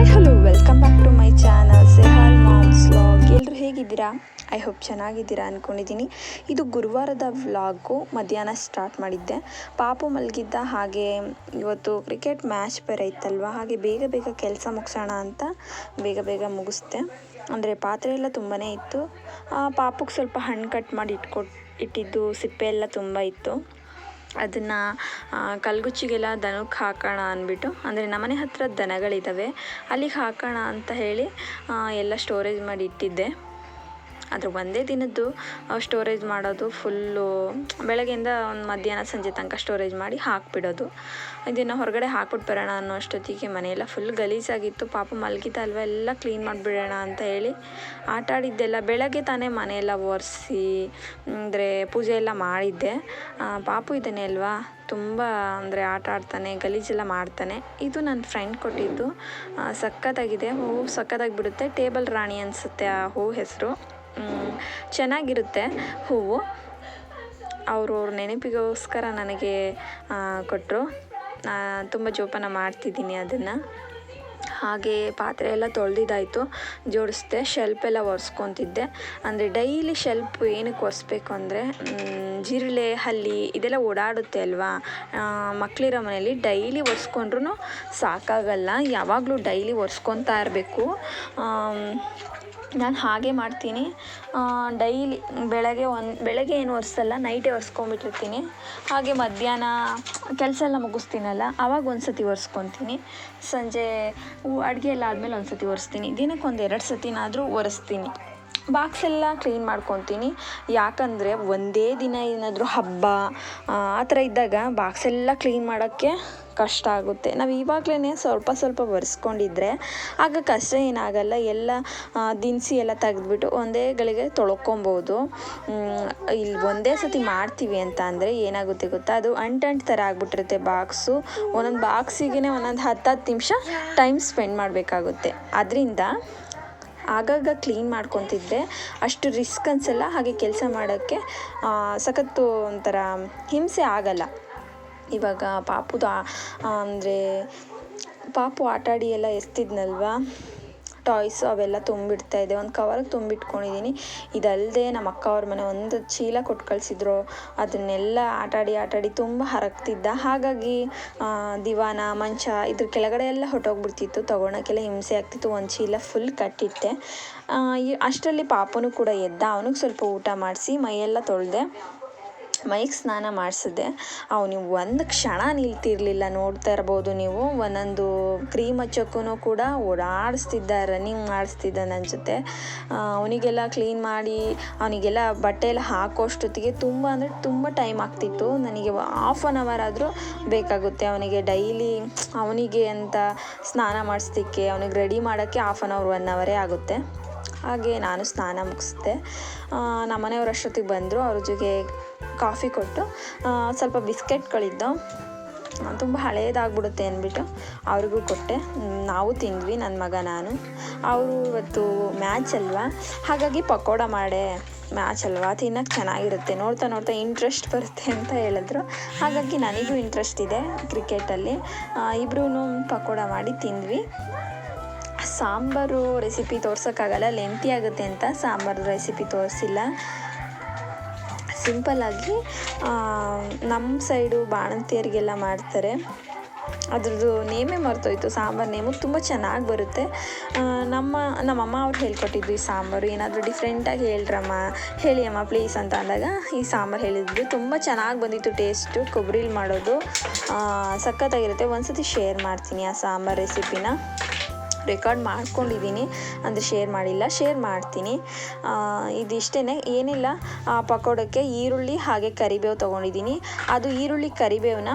Hi hello welcome back to my channel Sehal moms vlog ಎಲ್ಲರೂ ಹೇಗಿದ್ದೀರಾ? I hope ಚೆನ್ನಾಗಿದ್ದೀರಾ ಅಂದ್ಕೊಂಡಿದ್ದೀನಿ ಇದು ಗುರುವಾರದ ವ್ಲಾಗು ಮಧ್ಯಾಹ್ನ ಸ್ಟಾರ್ಟ್ ಮಾಡಿದ್ದೆ. ಪಾಪು ಮಲಗಿದ್ದ ಹಾಗೆ ಇವತ್ತು ಕ್ರಿಕೆಟ್ ಮ್ಯಾಚ್ ಬೇರೆ ಇತ್ತಲ್ವ? ಹಾಗೆ ಬೇಗ ಬೇಗ ಕೆಲಸ ಮುಗಿಸೋಣ ಅಂತ ಬೇಗ ಬೇಗ ಮುಗಿಸ್ದೆ. ಅಂದರೆ ಪಾತ್ರೆ ಎಲ್ಲ ತುಂಬಾ ಇತ್ತು. ಪಾಪುಗೆ ಸ್ವಲ್ಪ ಹಣ್ಣು ಕಟ್ ಮಾಡಿ ಇಟ್ಕೊಟ್ ಇಟ್ಟಿದ್ದು ಸಿಪ್ಪೆ ಎಲ್ಲ ತುಂಬ ಇತ್ತು. ಅದನ್ನು ಕಲ್ಗುಚ್ಚಿಗೆಲ್ಲ ದನಕ್ಕೆ ಹಾಕೋಣ ಅಂದ್ಬಿಟ್ಟು, ಅಂದರೆ ನಮ್ಮನೆ ಹತ್ತಿರ ದನಗಳಿದ್ದಾವೆ ಅಲ್ಲಿಗೆ ಹಾಕೋಣ ಅಂತ ಹೇಳಿ ಎಲ್ಲ ಸ್ಟೋರೇಜ್ ಮಾಡಿ ಇಟ್ಟಿದ್ದೆ. ಆದರೆ ಒಂದೇ ದಿನದ್ದು ಸ್ಟೋರೇಜ್ ಮಾಡೋದು ಫುಲ್ಲು ಬೆಳಗ್ಗೆಯಿಂದ ಒಂದು ಮಧ್ಯಾಹ್ನ ಸಂಜೆ ತನಕ ಸ್ಟೋರೇಜ್ ಮಾಡಿ ಹಾಕಿಬಿಡೋದು. ಇದನ್ನು ಹೊರಗಡೆ ಹಾಕ್ಬಿಟ್ಟು ಬರೋಣ ಅನ್ನೋ ಅಷ್ಟೊತ್ತಿಗೆ ಮನೆಯೆಲ್ಲ ಫುಲ್ ಗಲೀಜಾಗಿತ್ತು. ಪಾಪ ಅಲ್ವಾ, ಎಲ್ಲ ಕ್ಲೀನ್ ಮಾಡಿಬಿಡೋಣ ಅಂತ ಹೇಳಿ ಆಟ ಆಡಿದ್ದೆಲ್ಲ ಬೆಳಗ್ಗೆ ತಾನೇ ಮನೆಯೆಲ್ಲ ಒರೆಸಿ, ಅಂದರೆ ಪೂಜೆ ಎಲ್ಲ ಮಾಡಿದ್ದೆ. ಪಾಪು ಇದ್ದಾನೆ ಅಲ್ವಾ, ತುಂಬ ಅಂದರೆ ಆಟ ಆಡ್ತಾನೆ, ಗಲೀಜೆಲ್ಲ ಮಾಡ್ತಾನೆ. ಇದು ನನ್ನ ಫ್ರೆಂಡ್ ಕೊಟ್ಟಿದ್ದು. ಸಕ್ಕತ್ತಾಗಿದೆ ಹೂವು ಸಖತ್ತಾಗಿ ಬಿಡುತ್ತೆ. ಟೇಬಲ್ ರಾಣಿ ಅನಿಸುತ್ತೆ ಆ ಹೂವು ಹೆಸರು. ಚೆನ್ನಾಗಿರುತ್ತೆ ಹೂವು. ಅವ್ರವ್ರ ಅವ್ರ ನೆನಪಿಗೋಸ್ಕರ ನನಗೆ ಕೊಟ್ಟರು ತುಂಬ ಜೋಪಾನ ಮಾಡ್ತಿದ್ದೀನಿ ಅದನ್ನು. ಹಾಗೆ ಪಾತ್ರೆ ಎಲ್ಲ ತೊಳೆದಿದ್ದಾಯಿತು. ಜೋಡಿಸ್ದೆ ಶೆಲ್ಪ್ ಎಲ್ಲ ಒರೆಸ್ಕೊತಿದ್ದೆ. ಅಂದರೆ ಡೈಲಿ ಶೆಲ್ಪ್ ಏನಕ್ಕೆ ಒರೆಸ್ಬೇಕು ಅಂದರೆ ಜಿರಳೆ, ಹಲ್ಲಿ ಇದೆಲ್ಲ ಓಡಾಡುತ್ತೆ ಅಲ್ವಾ? ಮಕ್ಕಳಿರೋ ಮನೆಯಲ್ಲಿ ಡೈಲಿ ಒರೆಸ್ಕೊಂಡ್ರೂ ಸಾಕಾಗಲ್ಲ. ಯಾವಾಗಲೂ ಡೈಲಿ ಒರೆಸ್ಕೊತಾ ಇರಬೇಕು. ನಾನು ಹಾಗೆ ಮಾಡ್ತೀನಿ. ಡೈಲಿ ಬೆಳಗ್ಗೆ ಒಂದು ಬೆಳಗ್ಗೆ ಏನು ಒರೆಸಲ್ಲ ನೈಟೇ ಒರೆಸ್ಕೊಂಬಿಟ್ಟಿರ್ತೀನಿ ಹಾಗೆ ಮಧ್ಯಾಹ್ನ ಕೆಲಸ ಎಲ್ಲ ಮುಗಿಸ್ತೀನಲ್ಲ ಆವಾಗ ಒಂದು ಸತಿ ಒರೆಸ್ಕೊತೀನಿ ಸಂಜೆ ಅಡುಗೆ ಎಲ್ಲ ಆದಮೇಲೆ ಒಂದು ಸತಿ ಒರೆಸ್ತೀನಿ ದಿನಕ್ಕೆ ಒಂದು ಎರಡು ಸತಿನಾದರೂ ಒರೆಸ್ತೀನಿ ಬಾಕ್ಸ್ ಎಲ್ಲ ಕ್ಲೀನ್ ಮಾಡ್ಕೊತೀನಿ. ಯಾಕಂದರೆ ಒಂದೇ ದಿನ ಏನಾದರೂ ಹಬ್ಬ ಆ ಥರ ಇದ್ದಾಗ ಬಾಕ್ಸ್ ಎಲ್ಲ ಕ್ಲೀನ್ ಮಾಡೋಕ್ಕೆ ಕಷ್ಟ ಆಗುತ್ತೆ. ನಾವು ಇವಾಗಲೇ ಸ್ವಲ್ಪ ಸ್ವಲ್ಪ ಒರೆಸ್ಕೊಂಡಿದ್ರೆ ಆಗ ಕಷ್ಟ ಏನಾಗಲ್ಲ. ಎಲ್ಲ ದಿನಸಿ ಎಲ್ಲ ತೆಗೆದ್ಬಿಟ್ಟು ಒಂದೇ ಗಳಿಗೆ ತೊಳ್ಕೊಬೋದು. ಇಲ್ಲಿ ಒಂದೇ ಸತಿ ಮಾಡ್ತೀವಿ ಅಂತ ಅಂದರೆ ಏನಾಗುತ್ತೆ ಗೊತ್ತಾ? ಅದು ಅಂಟಂಟ್ ಥರ ಆಗಿಬಿಟ್ಟಿರುತ್ತೆ ಬಾಕ್ಸು. ಒಂದೊಂದು ಬಾಕ್ಸಿಗೆ ಒಂದೊಂದು ಹತ್ತು ಹತ್ತು ನಿಮಿಷ ಟೈಮ್ ಸ್ಪೆಂಡ್ ಮಾಡಬೇಕಾಗುತ್ತೆ. ಅದರಿಂದ ಆಗಾಗ ಕ್ಲೀನ್ ಮಾಡ್ಕೊತಿದ್ರೆ ಅಷ್ಟು ರಿಸ್ಕ್ ಅನಿಸಲ್ಲ. ಹಾಗೆ ಕೆಲಸ ಮಾಡೋಕ್ಕೆ ಸಖತ್ತು ಒಂಥರ ಹಿಂಸೆ ಆಗಲ್ಲ. ಇವಾಗ ಪಾಪುದು, ಅಂದರೆ ಪಾಪು ಆಟಾಡಿ ಎಲ್ಲ ಎಸ್ತಿದ್ನಲ್ವಾ ಟಾಯ್ಸ್ ಅವೆಲ್ಲ ತುಂಬಿಡ್ತಾ ಇದೆ. ಒಂದು ಕವರಿಗೆ ತುಂಬಿಟ್ಕೊಂಡಿದ್ದೀನಿ ಇದಲ್ಲದೆ ನಮ್ಮ ಅಕ್ಕ ಅವ್ರ ಮನೆ ಒಂದು ಚೀಲ ಕೊಟ್ಟು ಕಳಿಸಿದ್ರು. ಅದನ್ನೆಲ್ಲ ಆಟಾಡಿ ಆಟಾಡಿ ತುಂಬ ಹರಗ್ತಿದ್ದ. ಹಾಗಾಗಿ ದಿವಾನ, ಮಂಚ ಇದ್ರ ಕೆಳಗಡೆ ಎಲ್ಲ ಹೊಟ್ಟೋಗ್ಬಿಡ್ತಿತ್ತು ತೊಗೊಳಕ್ಕೆಲ್ಲ ಹಿಂಸೆ ಆಗ್ತಿತ್ತು. ಒಂದು ಚೀಲ ಫುಲ್ ಕಟ್ಟಿಟ್ಟೆ. ಅಷ್ಟರಲ್ಲಿ ಪಾಪನೂ ಕೂಡ ಎದ್ದ. ಅವನಿಗೆ ಸ್ವಲ್ಪ ಊಟ ಮಾಡಿಸಿ ಮೈಯೆಲ್ಲ ತೊಳೆದೆ. ಮೈಗೆ ಸ್ನಾನ ಮಾಡಿಸಿದೆ ಅವನು ಒಂದು ಕ್ಷಣ ನಿಲ್ತಿರ್ಲಿಲ್ಲ, ನೋಡ್ತಾ ಇರ್ಬೋದು ನೀವು. ಒಂದೊಂದು ಕ್ರೀಮ್ ಹಚ್ಚೋಕ್ಕೂ ಕೂಡ ಓಡಾಡಿಸ್ತಿದ್ದ ರನ್ನಿಂಗ್ ಮಾಡಿಸ್ತಿದ್ದ ನನ್ನ ಜೊತೆ. ಅವನಿಗೆಲ್ಲ ಕ್ಲೀನ್ ಮಾಡಿ, ಅವನಿಗೆಲ್ಲ ಬಟ್ಟೆ ಎಲ್ಲ ಹಾಕೋಷ್ಟೊತ್ತಿಗೆ ತುಂಬ ಅಂದರೆ ತುಂಬ ಟೈಮ್ ಆಗ್ತಿತ್ತು. ನನಗೆ ಹಾಫ್ ಆನ್ ಅವರ್ ಆದರೂ ಬೇಕಾಗುತ್ತೆ ಅವನಿಗೆ ಡೈಲಿ ಅವನಿಗೆ ಅಂತ ಸ್ನಾನ ಮಾಡಿಸ್ಲಿಕ್ಕೆ, ಅವನಿಗೆ ರೆಡಿ ಮಾಡೋಕ್ಕೆ ಹಾಫ್ ಆನ್ ಅವರ್ ಒನ್ ಅವರೇ ಆಗುತ್ತೆ. ಹಾಗೆ ನಾನು ಸ್ನಾನ ಮುಗಿಸಿದೆ. ನಮ್ಮ ಮನೆಯವ್ರು ಅಷ್ಟೊತ್ತಿಗೆ ಬಂದರು. ಅವ್ರ ಜೊತೆಗೆ ಕಾಫಿ ಕೊಟ್ಟು ಸ್ವಲ್ಪ ಬಿಸ್ಕೆಟ್ಗಳಿದ್ದು ತುಂಬ ಹಳೇದಾಗ್ಬಿಡುತ್ತೆ ಅಂದ್ಬಿಟ್ಟು ಅವ್ರಿಗೂ ಕೊಟ್ಟೆ. ನಾವು ತಿಂದ್ವಿ ನನ್ನ ಮಗ ನಾನು. ಅವರು ಇವತ್ತು ಮ್ಯಾಚ್ ಅಲ್ವಾ? ಹಾಗಾಗಿ ಪಕೋಡ ಮಾಡೆ ಮ್ಯಾಚ್ ಅಲ್ವಾ? ತಿನ್ನೋಕ್ಕೆ ಚೆನ್ನಾಗಿರುತ್ತೆ. ನೋಡ್ತಾ ನೋಡ್ತಾ ಇಂಟ್ರೆಸ್ಟ್ ಬರುತ್ತೆ ಅಂತ ಹೇಳಿದ್ರು. ಹಾಗಾಗಿ ನನಗೂ ಇಂಟ್ರೆಸ್ಟ್ ಇದೆ ಕ್ರಿಕೆಟಲ್ಲಿ. ಇಬ್ಬರೂ ಪಕೋಡ ಮಾಡಿ ತಿಂದ್ವಿ. ಸಾಂಬಾರು ರೆಸಿಪಿ ತೋರ್ಸೋಕ್ಕಾಗಲ್ಲ ಲೆಂತಿ ಆಗುತ್ತೆ ಅಂತ ಸಾಂಬಾರು ರೆಸಿಪಿ ತೋರಿಸಿಲ್ಲ. ಸಿಂಪಲ್ಲಾಗಿ ನಮ್ಮ ಸೈಡು ಬಾಣಂತಿಯರಿಗೆಲ್ಲ ಮಾಡ್ತಾರೆ. ಅದ್ರದ್ದು ನೇಮೇ ಮರ್ತೋಯ್ತು, ಸಾಂಬಾರು ನೇಮು ತುಂಬ ಚೆನ್ನಾಗಿ ಬರುತ್ತೆ. ನಮ್ಮ, ನಮ್ಮಮ್ಮ ಅವ್ರು ಹೇಳ್ಕೊಟ್ಟಿದ್ರು ಈ ಸಾಂಬಾರು, ಏನಾದರೂ ಡಿಫ್ರೆಂಟಾಗಿ ಹೇಳ್ರಮ್ಮ, ಹೇಳಿ ಅಮ್ಮ ಪ್ಲೀಸ್ ಅಂತ ಅಂದಾಗ, ಈ ಸಾಂಬಾರು ಹೇಳಿದ್ರು. ತುಂಬ ಚೆನ್ನಾಗಿ ಬಂದಿತ್ತು ಟೇಸ್ಟು ಕೊಬ್ಬರಿಲಿ ಮಾಡೋದು. ಸಖತ್ತಾಗಿರುತ್ತೆ. ಒಂದು ಸತಿ ಶೇರ್ ಮಾಡ್ತೀನಿ ಆ ಸಾಂಬಾರು ರೆಸಿಪಿನ ರೆಕಾರ್ಡ್ ಮಾಡ್ಕೊಂಡಿದ್ದೀನಿ ಅಂದರೆ ಶೇರ್ ಮಾಡಿಲ್ಲ ಶೇರ್ ಮಾಡ್ತೀನಿ. ಇದಿಷ್ಟೇ ಏನಿಲ್ಲ. ಆ, ಪಕೋಡಕ್ಕೆ ಈರುಳ್ಳಿ ಹಾಗೆ ಕರಿಬೇವು ತೊಗೊಂಡಿದ್ದೀನಿ ಅದು ಈರುಳ್ಳಿ ಕರಿಬೇವನ್ನ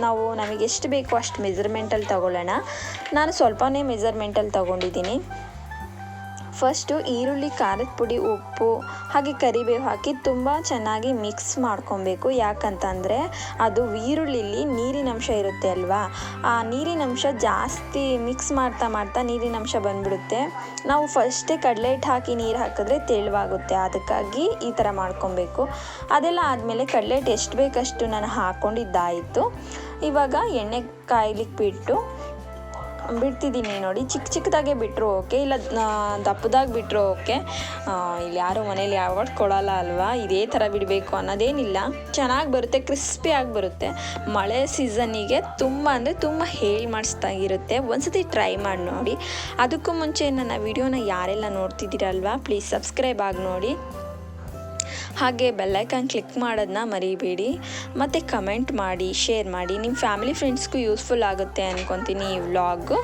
ನಾವು ನಮಗೆ ಎಷ್ಟು ಬೇಕೋ ಅಷ್ಟು ಮೆಜರ್ಮೆಂಟಲ್ಲಿ ತಗೊಳ್ಳೋಣ. ನಾನು ಸ್ವಲ್ಪನೇ ಮೆಜರ್ಮೆಂಟಲ್ಲಿ ತಗೊಂಡಿದ್ದೀನಿ ಫಸ್ಟು ಈರುಳ್ಳಿ, ಖಾರದ ಪುಡಿ, ಉಪ್ಪು, ಹಾಗೆ ಕರಿಬೇವು ಹಾಕಿ ತುಂಬ ಚೆನ್ನಾಗಿ ಮಿಕ್ಸ್ ಮಾಡ್ಕೊಬೇಕು. ಯಾಕಂತಂದರೆ ಅದು ಈರುಳ್ಳಿಲಿ ನೀರಿನಂಶ ಇರುತ್ತೆ ಅಲ್ವಾ? ಆ ನೀರಿನಂಶ ಜಾಸ್ತಿ ಮಿಕ್ಸ್ ಮಾಡ್ತಾ ಮಾಡ್ತಾ ನೀರಿನಂಶ ಬಂದ್ಬಿಡುತ್ತೆ. ನಾವು ಫಸ್ಟೇ ಕಡಲೆ ಹಿಟ್ಟು ಹಾಕಿ ನೀರು ಹಾಕಿದ್ರೆ ತೆಳುವಾಗುತ್ತೆ. ಅದಕ್ಕಾಗಿ ಈ ಥರ ಮಾಡ್ಕೊಬೇಕು. ಅದೆಲ್ಲ ಆದಮೇಲೆ ಕಡಲೆ ಹಿಟ್ಟು ಎಷ್ಟು ಬೇಕಷ್ಟು ನಾನು ಹಾಕ್ಕೊಂಡಿದ್ದಾಯಿತು. ಇವಾಗ ಎಣ್ಣೆ ಕಾಯ್ಲಿಕ್ಕೆ ಬಿಟ್ಟು ಬಿಡ್ತಿದ್ದೀನಿ ನೋಡಿ. ಚಿಕ್ಕ ಚಿಕ್ಕದಾಗೆ ಬಿಟ್ಟರು ಓಕೆ, ಇಲ್ಲ ದಪ್ಪದಾಗಿ ಬಿಟ್ಟರು ಓಕೆ. ಇಲ್ಲಿ ಯಾರು ಮನೇಲಿ ಯಾವತ್ತು ಕೊಡಲ್ಲ ಅಲ್ವಾ? ಇದೇ ಥರ ಬಿಡಬೇಕು ಅನ್ನೋದೇನಿಲ್ಲ. ಚೆನ್ನಾಗಿ ಬರುತ್ತೆ ಕ್ರಿಸ್ಪಿಯಾಗಿ ಬರುತ್ತೆ. ಮಳೆ ಸೀಸನಿಗೆ ತುಂಬ ಅಂದರೆ ತುಂಬ ಹೇಳಿ ಮಾಡಿಸ್ದಾಗಿರುತ್ತೆ ಒಂದ್ಸತಿ ಟ್ರೈ ಮಾಡಿ ನೋಡಿ. ಅದಕ್ಕೂ ಮುಂಚೆ ನನ್ನ ವಿಡಿಯೋನ ಯಾರೆಲ್ಲ ನೋಡ್ತಿದ್ದೀರಲ್ವಾ, ಪ್ಲೀಸ್ ಸಬ್ಸ್ಕ್ರೈಬ್ ಆಗಿ ನೋಡಿ. ಹಾಗೆ ಬೆಲ್ಲೈಕನ್ ಕ್ಲಿಕ್ ಮಾಡೋದನ್ನ ಮರಿಬೇಡಿ. ಮತ್ತು ಕಮೆಂಟ್ ಮಾಡಿ ಶೇರ್ ಮಾಡಿ. ನಿಮ್ಮ ಫ್ಯಾಮಿಲಿ ಫ್ರೆಂಡ್ಸ್ಗೂ ಯೂಸ್ಫುಲ್ ಆಗುತ್ತೆ ಅಂದ್ಕೊತೀನಿ ಈ ವ್ಲಾಗು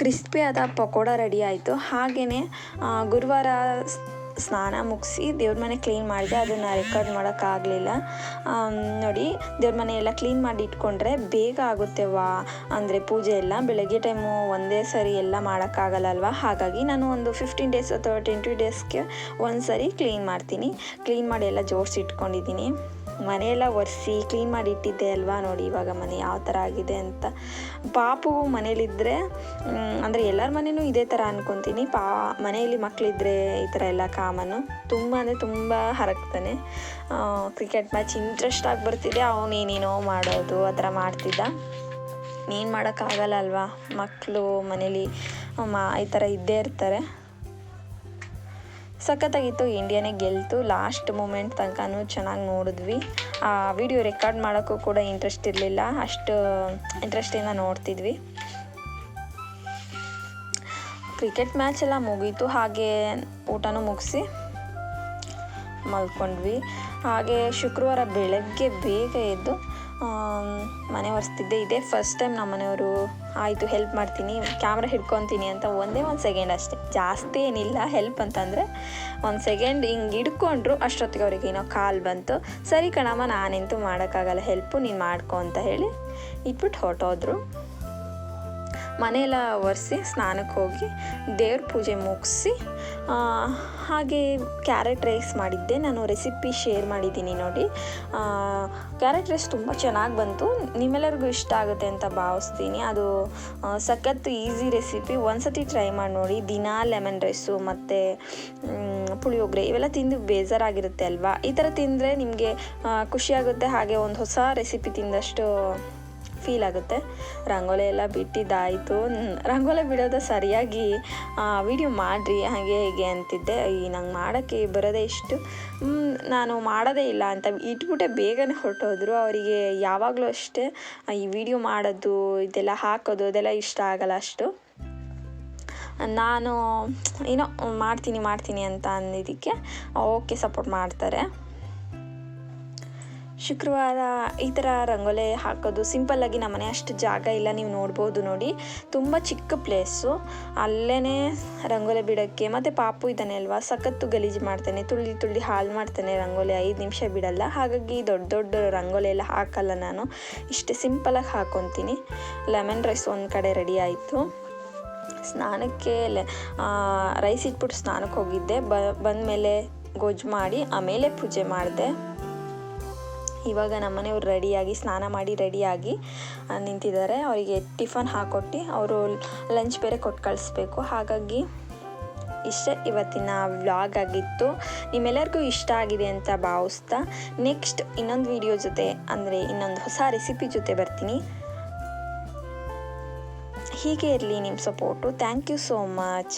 ಕ್ರಿಸ್ಪಿ ಆದ ಪಕೋಡ ರೆಡಿ ಆಯಿತು. ಹಾಗೆಯೇ ಗುರುವಾರ ಸ್ನಾನ ಮುಗಿಸಿ ದೇವ್ರ ಮನೆ ಕ್ಲೀನ್ ಮಾಡಿದೆ. ಅದನ್ನು ರೆಕಾರ್ಡ್ ಮಾಡೋಕ್ಕಾಗಲಿಲ್ಲ. ನೋಡಿ, ದೇವ್ರ ಮನೆ ಎಲ್ಲ ಕ್ಲೀನ್ ಮಾಡಿ ಇಟ್ಕೊಂಡ್ರೆ ಬೇಗ ಆಗುತ್ತೆ ವಾ. ಅಂದರೆ ಪೂಜೆ ಎಲ್ಲ ಬೆಳಗ್ಗೆ ಟೈಮು ಒಂದೇ ಸರಿ ಎಲ್ಲ ಮಾಡೋಕ್ಕಾಗಲ್ಲ ಅಲ್ವಾ ಹಾಗಾಗಿ ನಾನು ಒಂದು ಫಿಫ್ಟೀನ್ ಡೇಸ್ ಅಥವಾ ಟ್ವೆಂಟಿ ಡೇಸ್ಗೆ ಒಂದು ಸರಿ ಕ್ಲೀನ್ ಮಾಡ್ತೀನಿ. ಕ್ಲೀನ್ ಮಾಡಿ ಎಲ್ಲ ಜೋಡಿಸಿ ಇಟ್ಕೊಂಡಿದ್ದೀನಿ. ಮನೆಯೆಲ್ಲ ಒರೆಸಿ ಕ್ಲೀನ್ ಮಾಡಿ ಇಟ್ಟಿದ್ದೆ ಅಲ್ವಾ ನೋಡಿ ಇವಾಗ ಮನೆ ಯಾವ ಥರ ಆಗಿದೆ ಅಂತ. ಪಾಪು ಮನೇಲಿದ್ದರೆ ಅಂದರೆ ಎಲ್ಲರ ಮನೇನೂ ಇದೇ ಥರ ಅನ್ಕೊತೀನಿ. ಪಾ, ಮನೆಯಲ್ಲಿ ಮಕ್ಕಳಿದ್ರೆ ಈ ಥರ ಎಲ್ಲ ಕಾಮನ್ನು ತುಂಬ ಅಂದರೆ ತುಂಬ ಹರಗ್ತಾನೆ. ಕ್ರಿಕೆಟ್ ಮ್ಯಾಚ್ ಇಂಟ್ರೆಸ್ಟ್ ಆಗಿ ಬರ್ತಿದೆ ಅವನೇನೇನೋ ಮಾಡೋದು, ಆ ಥರ ಮಾಡ್ತಿದ್ದ. ಏನು ಮಾಡೋಕ್ಕಾಗಲ್ಲ ಅಲ್ವಾ? ಮಕ್ಕಳು ಮನೇಲಿ ಮಾ, ಈ ಥರ ಇದ್ದೇ ಇರ್ತಾರೆ. ಸಖತ್ತಾಗಿತ್ತು. ಇಂಡಿಯಾನೇ ಗೆಲ್ತು. ಲಾಸ್ಟ್ ಮೂಮೆಂಟ್ ತನಕನೂ ಚೆನ್ನಾಗಿ ನೋಡಿದ್ವಿ. ಆ ವಿಡಿಯೋ ರೆಕಾರ್ಡ್ ಮಾಡೋಕ್ಕೂ ಕೂಡ ಇಂಟ್ರೆಸ್ಟ್ ಇರಲಿಲ್ಲ. ಅಷ್ಟು ಇಂಟ್ರೆಸ್ಟಿಂದ ನೋಡ್ತಿದ್ವಿ. ಕ್ರಿಕೆಟ್ ಮ್ಯಾಚ್ ಎಲ್ಲ ಮುಗೀತು. ಹಾಗೆ ಊಟನೂ ಮುಗಿಸಿ. ಮಲ್ಕೊಂಡ್ವಿ. ಹಾಗೆ ಶುಕ್ರವಾರ ಬೆಳಗ್ಗೆ ಬೇಗ ಎದ್ದು ಮನೆ ಒರೆಸ್ತಿದ್ದೆ. ಇದೇ ಫಸ್ಟ್ ಟೈಮ್ ನಮ್ಮ ಮನೆಯವರು, ಆಯಿತು ಹೆಲ್ಪ್ ಮಾಡ್ತೀನಿ. ಕ್ಯಾಮ್ರಾ ಹಿಡ್ಕೊತೀನಿ ಅಂತ ಒಂದೇ ಒಂದು ಸೆಕೆಂಡ್ ಅಷ್ಟೇ. ಜಾಸ್ತಿ ಏನಿಲ್ಲ ಹೆಲ್ಪ್ ಅಂತಂದರೆ ಒಂದು ಸೆಕೆಂಡ್ ಹಿಂಗೆ ಹಿಡ್ಕೊಂಡ್ರು ಅಷ್ಟೊತ್ತಿಗೆ ಅವ್ರಿಗೆ ಏನೋ ಕಾಲ್ ಬಂತು. ಸರಿ ಕಣಮ್ಮ, ನಾನಂತೂ ಮಾಡೋಕ್ಕಾಗಲ್ಲ. ಹೆಲ್ಪು ನೀನು ಮಾಡ್ಕೊ ಅಂತ ಹೇಳಿ ಇಟ್ಬಿಟ್ಟು ಹೊರಟೋದ್ರು. ಮನೆಯೆಲ್ಲ ಒರೆಸಿ, ಸ್ನಾನಕ್ಕೆ ಹೋಗಿ ದೇವ್ರ ಪೂಜೆ ಮುಗಿಸಿ ಹಾಗೆ ಕ್ಯಾರೆಟ್ ರೈಸ್ ಮಾಡಿದ್ದೆ. ನಾನು ರೆಸಿಪಿ ಶೇರ್ ಮಾಡಿದ್ದೀನಿ ನೋಡಿ. ಕ್ಯಾರೆಟ್ ರೈಸ್ ತುಂಬ ಚೆನ್ನಾಗಿ ಬಂತು. ನಿಮ್ಮೆಲ್ಲರಿಗೂ ಇಷ್ಟ ಆಗುತ್ತೆ ಅಂತ ಭಾವಿಸ್ತೀನಿ. ಅದು ಸಖತ್ತು ಸಖತ್ ಈಸಿ ರೆಸಿಪಿ. ಒಂದ್ಸತಿ ಟ್ರೈ ಮಾಡಿ ನೋಡಿ. ದಿನಾ ಲೆಮನ್ ರೈಸು ಮತ್ತು ಪುಳಿಯೋಗರೆ ಇವೆಲ್ಲ ತಿಂದು ಬೇಜಾರಾಗಿರುತ್ತೆ ಅಲ್ವಾ? ಈ ಥರ ತಿಂದರೆ ನಿಮಗೆ ಖುಷಿಯಾಗುತ್ತೆ. ಹಾಗೆ ಒಂದು ಹೊಸ ರೆಸಿಪಿ ತಿಂದಷ್ಟು ಫೀಲ್ ಆಗುತ್ತೆ. ರಂಗೋಲಿ ಎಲ್ಲ ಬಿಟ್ಟಿದ್ದಾಯಿತು. ರಂಗೋಲಿ ಬಿಡೋದು ಸರಿಯಾಗಿ ವಿಡಿಯೋ ಮಾಡಿರಿ, ಹಾಗೆ ಹೀಗೆ ಅಂತಿದ್ದೆ. ಈ, ನಂಗೆ ಮಾಡೋಕ್ಕೆ ಬರೋದೇ ಇಷ್ಟು. ನಾನು ಮಾಡೋದೇ ಇಲ್ಲ ಅಂತ ಇಟ್ಬಿಟ್ಟೆ ಬೇಗನೆ ಹೊರಟೋದ್ರು. ಅವರಿಗೆ ಯಾವಾಗಲೂ ಅಷ್ಟೇ ಈ ವಿಡಿಯೋ ಮಾಡೋದು, ಇದೆಲ್ಲ ಹಾಕೋದು, ಅದೆಲ್ಲ ಇಷ್ಟ ಆಗಲ್ಲ ಅಷ್ಟು. ನಾನು, ಏನೋ, ಮಾಡ್ತೀನಿ ಮಾಡ್ತೀನಿ ಅಂತ ಅಂದಿದ್ದಕ್ಕೆ, ಓಕೆ ಸಪೋರ್ಟ್ ಮಾಡ್ತಾರೆ. ಶುಕ್ರವಾರ ಈ ಥರ ರಂಗೋಲೆ ಹಾಕೋದು ಸಿಂಪಲ್ಲಾಗಿ ನಮ್ಮನೆ ಅಷ್ಟು ಜಾಗ ಇಲ್ಲ, ನೀವು ನೋಡ್ಬೋದು ನೋಡಿ. ತುಂಬ ಚಿಕ್ಕ ಪ್ಲೇಸು. ಅಲ್ಲೇ ರಂಗೋಲೆ ಬಿಡೋಕ್ಕೆ. ಮತ್ತು ಪಾಪು ಇದ್ದಾನೆ ಅಲ್ವಾ? ಸಖತ್ತು ಗಲೀಜು ಮಾಡ್ತಾನೆ. ತುಳ್ಳಿ ತುಳ್ಳಿ ಹಾಳು ಮಾಡ್ತಾನೆ ರಂಗೋಲಿ. ಐದು ನಿಮಿಷ ಬಿಡಲ್ಲ. ಹಾಗಾಗಿ ದೊಡ್ಡ ದೊಡ್ಡ ರಂಗೋಲಿ ಎಲ್ಲ ಹಾಕಲ್ಲ ನಾನು. ಇಷ್ಟೇ ಸಿಂಪಲಾಗಿ ಹಾಕೊತೀನಿ. ಲೆಮನ್ ರೈಸ್ ಒಂದು ಕಡೆ ರೆಡಿ ಆಯಿತು. ಸ್ನಾನಕ್ಕೆ ರೈಸ್ ಇಟ್ಬಿಟ್ಟು ಸ್ನಾನಕ್ಕೆ ಹೋಗಿದ್ದೆ. ಬ ಬಂದಮೇಲೆ ಗೊಜ್ಜು ಮಾಡಿ, ಆಮೇಲೆ ಪೂಜೆ ಮಾಡಿದೆ. ಇವಾಗ ನಮ್ಮನೆಯವ್ರು ರೆಡಿಯಾಗಿ, ಸ್ನಾನ ಮಾಡಿ ರೆಡಿಯಾಗಿ ನಿಂತಿದ್ದಾರೆ. ಅವರಿಗೆ ಟಿಫನ್ ಹಾಕೊಟ್ಟು ಅವರು ಲಂಚ್ ಬೇರೆ ಕೊಟ್ಟು ಕಳಿಸ್ಬೇಕು. ಹಾಗಾಗಿ ಇಷ್ಟೇ ಇವತ್ತಿನ ವ್ಲಾಗ್ ಆಗಿತ್ತು. ನಿಮ್ಮೆಲ್ಲರಿಗೂ ಇಷ್ಟ ಆಗಿದೆ ಅಂತ ಭಾವಿಸ್ತಾ ನೆಕ್ಸ್ಟ್ ಇನ್ನೊಂದು ವಿಡಿಯೋ ಜೊತೆ, ಅಂದರೆ ಇನ್ನೊಂದು ಹೊಸ ರೆಸಿಪಿ ಜೊತೆ ಬರ್ತೀನಿ. ಹೀಗೆ ಇರಲಿ ನಿಮ್ಮ support. Thank you so much.